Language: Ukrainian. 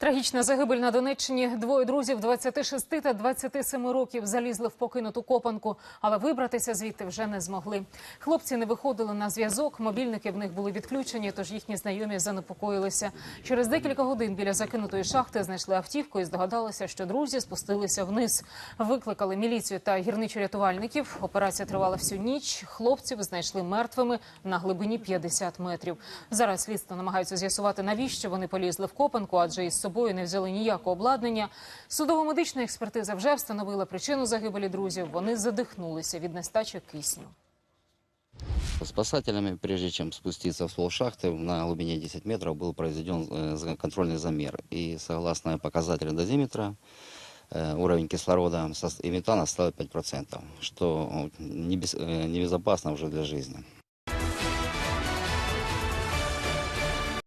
Трагічна загибель на Донеччині. Двоє друзів 26 та 27 років залізли в покинуту копанку, але вибратися звідти вже не змогли. Хлопці не виходили на зв'язок, мобільники в них були відключені, тож їхні знайомі занепокоїлися. Через декілька годин біля закинутої шахти знайшли автівку і здогадалися, що друзі спустилися вниз. Викликали міліцію та гірничо-рятувальників. Операція тривала всю ніч. Хлопців знайшли мертвими на глибині 50 метрів. Зараз слідство намагаються з'ясувати, навіщо вони полізли в копанку, адже із собою не взяли ніякого обладнання. Судово-медична експертиза вже встановила причину загибелі друзів. Вони задихнулися від нестачі кисню. Спасателями, прежде чем спуститься в ствол шахты, на глубине 10 метров был произведен э, за- контрольный замер. И согласно показателям дозиметра, э, уровень кислорода сос- и метана составил 5%, что э, небес- э, небезопасно уже для жизни.